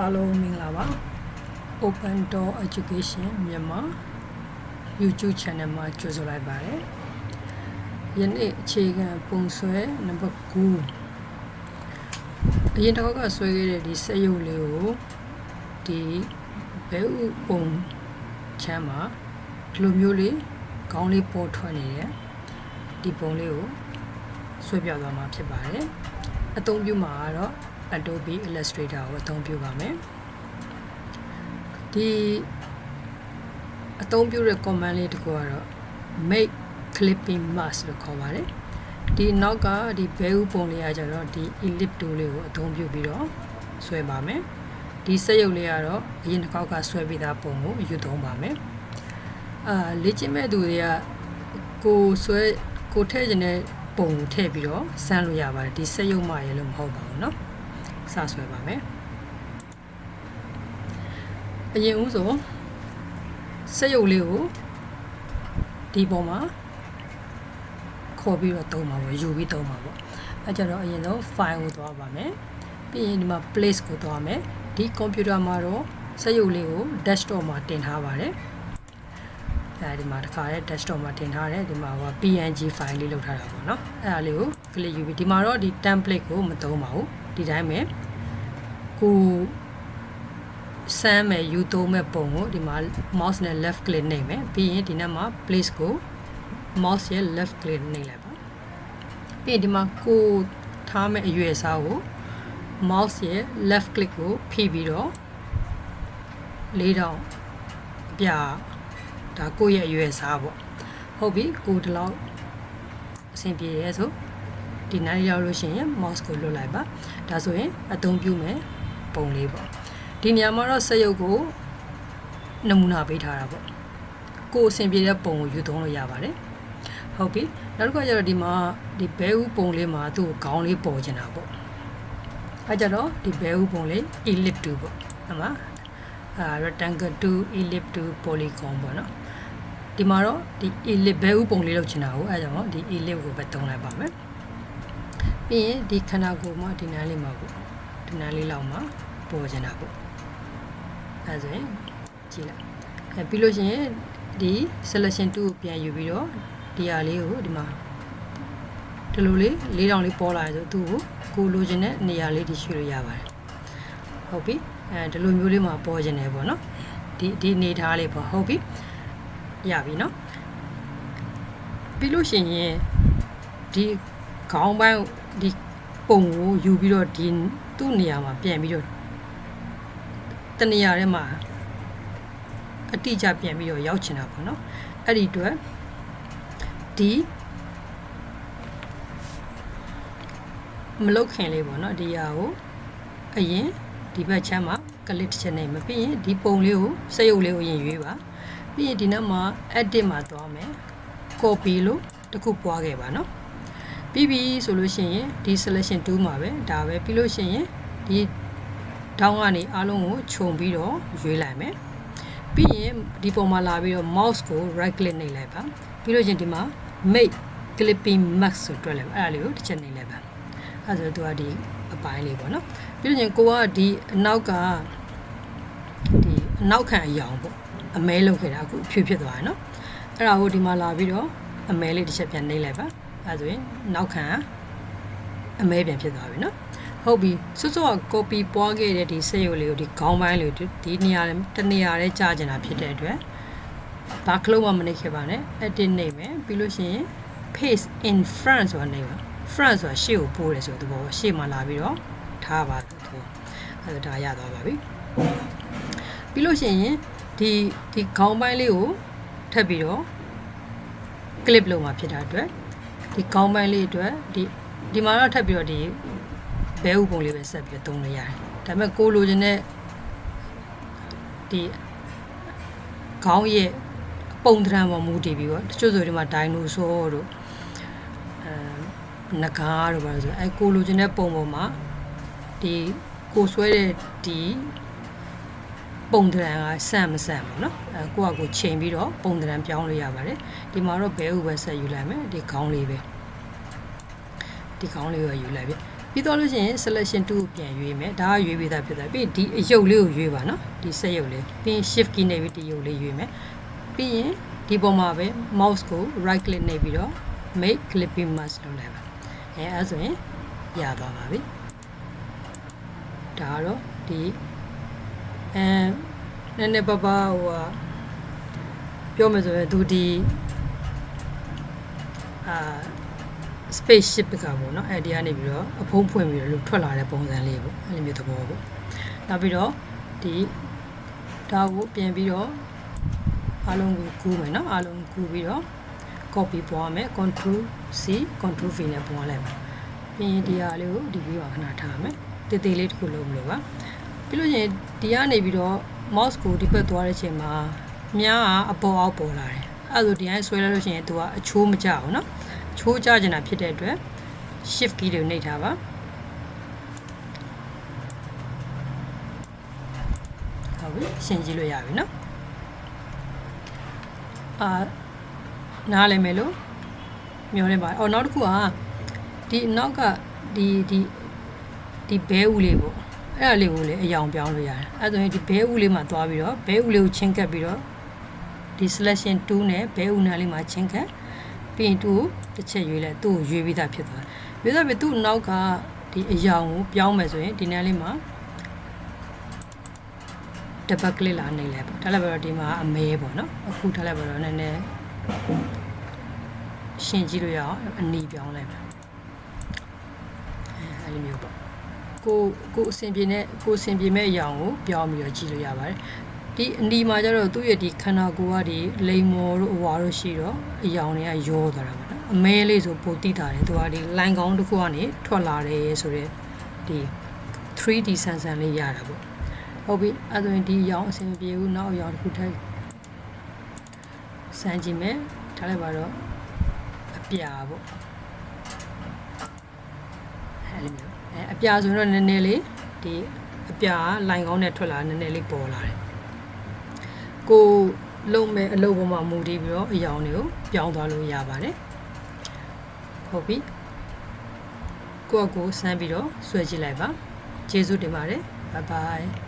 အားလုံးမင်္ဂလာပါ Open Door Education မြန်မာ YouTube Channel မှာကြိုဆိုလိုက်ပါတယ်ယနေ့အခြေခံပုံဆွဲနံပါတ်9အရင်တစ်ခေါက်ကဆွဲခဲ့တဲ့ဒီစက်ရုပ်လေးကိုဒီဘဲဥပုံချမ်းမှာဒီလိုမျိုးလေးခေါင်းလေးပေါ်ထွက်နေတယ်ဒီပုံလေးကိုဆွဲပြသွားမှာဖြစ်ပါတယ်အသုံးပြုမှာကတော့ Adobe Illustrator ကိုအသုံးပြုပါမယ်ဒီအသုံးပြုတဲ့ command လေးတစ်ခုကတော့ make clipping mask လို့ခေါ်ပါတယ်ဒီနောက်ကဒီဘဲဥပုံလေးကကြတော့ဒီ ellipse tool လေးကိုအသုံးပြုပြီးတော့ဆွဲပါမယ်ဒီစက်ရုပ်လေးကတော့အရင်တစ်ခေါက်ကဆွဲပြီးသားပုံကိုယူသုံးပါမယ်အာလေ့ကျင့်မဲ့သူတွေကကိုဆွဲကိုထည့်ခြင်းတဲ့ပုံကိုထည့်ပြီးတော့စမ်းလို့ရပါတယ်ဒီစက်ရုပ်မှရလို့မဟုတ်ပါဘူးเนาะ စဆွဲပါမယ်အရင်ဦးဆုံးစက်ရုပ်လေးကိုဒီပုံမှာခေါ်ပြီးတော့တုံးပါပေါ့ယူပြီးတုံးပါပေါ့အဲကြတော့အရင်ဆုံး file ကိုသွားပါမယ်ပြီးရင်ဒီမှာ place ကိုသွားမယ်ဒီ computer မှာတော့စက်ရုပ်လေးကို desktop မှာတင်ထားပါတယ်အဲဒီမှာတခါရဲ desktop မှာတင်ထားတယ်ဒီမှာဟို PNG file လေးလောက်ထားတာပေါ့နော်အဲဒါလေးကို click ယူပြီးဒီမှာတော့ဒီ template ကိုမသုံးပါဘူးဒီတိုင်းပဲ ကိုစမ်းမယ်ယူသုံးမဲ့ပုံကိုဒီမှာ mouse နဲ့ left click နှိပ်မယ်ပြီးရင်ဒီနောက်မှာ place ကို mouse ရဲ့ left click နှိပ်လိုက်ပါပြီးရင်ဒီမှာကိုထားမဲ့အရွယ်အစားကို mouse ရဲ့ left click ကိုဖိပြီးတော့လေးတောင်ပြဒါကိုယ့်ရဲ့အရွယ်အစားပေါ့ဟုတ်ပြီကိုဒီလောက်အဆင်ပြေရဲဆိုဒီနားရောက်လို့ရှိရင် mouse ကိုလွတ်လိုက်ပါဒါဆိုရင်အသုံးပြုမယ် ပုံလေးပေါ့ဒီနေရာမှာတော့စက်ရုပ်ကိုနမူနာပေးထားတာပေါ့ကိုယ်အဆင်ပြေတဲ့ပုံကိုယူသုံးလို့ရပါတယ်ဟုတ်ပြီနောက်တစ်ခါကျတော့ဒီမှာဒီဘဲဥပုံလေးမှာသူ့ကိုခေါင်းလေးပေါ်ကျင်တာပေါ့အဲကြတော့ဒီဘဲဥပုံလေး ellipse 2ပေါ့ဟုတ်လားအာ rectangle 2 ellipse 2 polygon ပေါ့နော်ဒီမှာတော့ဒီ ellipse ဘဲဥပုံလေးလောက်ချင်တာကိုအဲကြောင့်ဒီ ellipse ကိုပဲတုံးလိုက်ပါမယ်ပြီးရင်ဒီခန္ဓာကိုယ်မှာဒီနားလေးမှာပေါ့ဒီနားလေးလောက်မှာ ပေါ်ချင်တာပေါ့အဲဆိုရင်ကြည့်လိုက်အဲပြီးလို့ရှိရင်ဒီ selection 2ကိုပြန်ယူပြီးတော့ဒီဟာလေးကိုဒီမှာဒီလိုလေးလေးတောင်လေးပေါ်လာတယ်ဆိုသူ့ကိုကိုလိုချင်တဲ့နေရာလေးဒီရွှေ့လို့ရပါတယ်ဟုတ်ပြီအဲဒီလိုမျိုးလေးမှာပေါ်ချင်တယ်ပေါ့နော်ဒီဒီနေထားလေးပေါ့ဟုတ်ပြီရပြီနော်ပြီးလို့ရှိရင်ဒီခေါင်းပိုင်းဒီပုံကိုယူပြီးတော့ဒီသူ့နေရာမှာပြန်ပြီးတော့ တနေရာထဲမှာအတိအကျပြန်ပြီးတော့ရောက်ချင်တာပေါ့နော်အဲ့ဒီအတွက်ဒီမလုတ်ခင်လေးပေါ့နော်ဒီဟာကိုအရင်ဒီဘက်ချမ်းမှာကလစ်တစ်ချက်နေမပြီးရင်ဒီပုံလေးကိုစက်ရုပ်လေးကိုရင်ရွေးပါပြီးရင်ဒီနောက်မှာ edit မှာသွားမယ် copy လို့တစ်ခုပွားခဲ့ပါနော်ပြီးပြီဆိုလို့ရှိရင်ဒီ selection 2မှာပဲဒါပဲပြီးလို့ရှိရင်ဒီ ဒေါင်းကနေအားလုံးကိုခြုံပြီးတော့ရွေးလိုက်မယ်ပြီးရင်ဒီပုံမှာလာပြီးတော့ mouse ကို right click နှိပ်လိုက်ပါပြီးလို့ချင်းဒီမှာ make clipping max ဆိုတွက်လိုက်ပါအဲ့ဒါလေးကိုတစ်ချက်နှိပ်လိုက်ပါအဲ့ဒါဆိုသူကဒီအပိုင်းလေးပေါ့နော်ပြီးလို့ချင်းကိုကဒီအနောက်ကဒီအနောက်ခံအယောင်ပေါ့အမဲလောက်ခဲ့တာအခုအဖြူဖြစ်သွားတယ်နော်အဲ့ဒါကိုဒီမှာလာပြီးတော့အမဲလေးတစ်ချက်ပြန်နှိပ်လိုက်ပါအဲ့ဆိုရင်နောက်ခံအမဲပြန်ဖြစ်သွားပြီနော် ဟုတ်ပြီစွတ်စွတ်က copy ပွားခဲ့တဲ့ဒီစက်ရုပ်လေးကိုဒီခေါင်းပိုင်းလေးကိုဒီနေရာတနေရာလေးကြာကျင်တာဖြစ်တဲ့အတွက်ဘာကလုံးမှမနှိပ်ခဲ့ပါနဲ့ edit နှိပ်မယ်ပြီးလို့ရှိရင် paste in front ဆိုတာနှိပ်ပါ front ဆိုတာရှေ့ကိုပို့တယ်ဆိုတဲ့သဘောရှေ့မှာလာပြီးတော့ထားပါသဘောအဲဒါဒါရသွားပါပြီပြီးလို့ရှိရင်ဒီဒီခေါင်းပိုင်းလေးကိုထပ်ပြီးတော့ clip လုပ်မှာဖြစ်တာအတွက်ဒီခေါင်းပိုင်းလေးအတွက်ဒီဒီမှာတော့ထပ်ပြီးတော့ဒီ ဘဲဥပုံလေးပဲဆက်ပြီးသုံးလို့ရတယ်ဒါပေမဲ့ကိုလိုချင်တဲ့ဒီခေါင်းရဲ့ပုံသဏ္ဍာန်ပေါ်မူတည်ပြီးတော့တချို့ဆိုဒီမှာဒိုင်နိုဆောတို့အဲနဂါးတို့ပါလို့ဆိုအဲကိုလိုချင်တဲ့ပုံပေါ်မှာဒီကိုဆွဲတဲ့ဒီပုံသဏ္ဍာန်ကဆန့်မဆန့်ပေါ့နော်အဲကိုကကိုချိန်ပြီးတော့ပုံသဏ္ဍာန်ပြောင်းလို့ရပါတယ်ဒီမှာတော့ဘဲဥပဲဆက်ယူလိုက်မယ်ဒီခေါင်းလေးပဲဒီခေါင်းလေးကိုယူလိုက်ပြီ ပြီးတော့လို့ရှိရင် selection 2ကိုပြန်ရွေးမယ်ဒါကရွေးပြီးသားဖြစ်သွားပြီပြီးဒီအယုတ်လေးကိုရွေးပါနော်ဒီဆက်ယုတ်လေးပြီးရင် shift key နဲ့ပြီးဒီယုတ်လေးရွေးမယ်ပြီးရင်ဒီပုံမှာပဲ mouse ကို right click နှိပ်ပြီးတော့ make clipping mask လုပ်လိုက်ပါအဲအဲဆိုရင်ရသွားပါပြီဒါကတော့ဒီအဲနည်းနည်းပါးပါးဟိုဟာပြောမယ်ဆိုရင်သူဒီအာ spaceship ကပေါ့နော်အဲဒီကနေပြီးတော့အဖုံးဖွင့်ပြီးတော့လို့ထွက်လာတဲ့ပုံစံလေးပေါ့အဲဒီမျိုးသဘောပေါ့နောက်ပြီးတော့ဒီဒါကိုပြန်ပြီးတော့အားလုံးကိုကူးမယ်နော်အားလုံးကူးပြီးတော့ copy ပွားမယ် control c control v နဲ့ပွားလိုက်ပါပြီးရင်ဒီဟာလေးကိုဒီပြီးတော့ခဏထားမယ်တည်တည်လေးတစ်ခုလုံးမလို့ပါပြီးလို့ရင်ဒီကနေပြီးတော့ mouse ကိုဒီဘက်သွားတဲ့အချိန်မှာမြားကအပေါ်အောက်ပေါ်လာတယ်အဲဒါဆိုဒီတိုင်းဆွဲလိုက်လို့ရှိရင်သူကအချိုးမကြဘူးเนาะချိုးကြကျင်တာဖြစ်တဲ့အတွက် shift key တွေကိုနှိပ်ထားပါဟုတ်ပြီရှင်းကြည့်လို့ရပြီเนาะအာနားလည်မယ်လို့မျှော်လင့်ပါတယ်အော်နောက်တစ်ခုကဒီနောက်ကဒီဒီဒီဘဲဦးလေးပေါ့အဲ့ဒါလေးကိုလည်းအယောင်ပြောင်းလို့ရတယ်အဲ့ဒါဆိုရင်ဒီဘဲဦးလေးမှာသွားပြီးတော့ဘဲဦးလေးကိုချင်းကပ်ပြီးတော့ဒီ selection 2နဲ့ဘဲဦးနားလေးမှာချင်းကပ် ပြီးရင်သူ့ကိုတစ်ချက်ရွေးလိုက်သူ့ကိုရွေးပြီးသားဖြစ်သွားတယ်ရွေးသားပြီးသူ့နောက်ကဒီအယောင်ကိုပြောင်းမယ်ဆိုရင်ဒီနားလေးမှာတပတ်ကလေးလာနေလဲပေါ့ထားလိုက်ပါတော့ဒီမှာအမဲပေါ့နော်အခုထားလိုက်ပါတော့နည်းနည်းရှင်းကြည့်လို့ရအောင်အနီပြောင်းလိုက်ပါအဲအဲ့လိုမျိုးပေါ့ကိုကိုအဆင်ပြေနဲ့ကိုအဆင်ပြေမဲ့အရာကိုပြောင်းပြီးတော့ကြည့်လို့ရပါတယ် ဒီအနီမှာကျတော့သူ့ရဲ့ဒီခန္ဓာကိုယ်ကဒီလိမ်မော်တို့အဝါတို့ရှိတော့အယောင်တွေကရောသွားတာပေါ့နော်အမဲလေးဆိုပိုတိတာတယ်သူကဒီလိုင်ကောင်းတစ်ခုကနေထွက်လာတယ်ဆိုတော့ဒီ 3D ဆန်ဆန်လေးရတာပေါ့ဟုတ်ပြီအဲ့ဒါဆိုရင်ဒီအရောင်အဆင်မပြေဘူးနောက်အရောင်တစ်ခုထပ်စမ်းကြည့်မယ်ထားလိုက်ပါတော့အပြာပေါ့အဲ့လိုမျိုးအဲအပြာဆိုတော့နည်းနည်းလေးဒီအပြာလိုင်ကောင်းနဲ့ထွက်လာနည်းနည်းလေးပေါ်လာတယ် ကိုလုံးမဲ့အလုပ်ပေါ်မှာမူတည်ပြီးတော့အရောင်တွေကိုပြောင်းသွားလို့ရပါတယ်ဟုတ်ပြီကိုယ့်အကိုစမ်းပြီးတော့ဆွဲကြည့်လိုက်ပါကျေးဇူးတင်ပါတယ်ဘိုင်ဘိုင်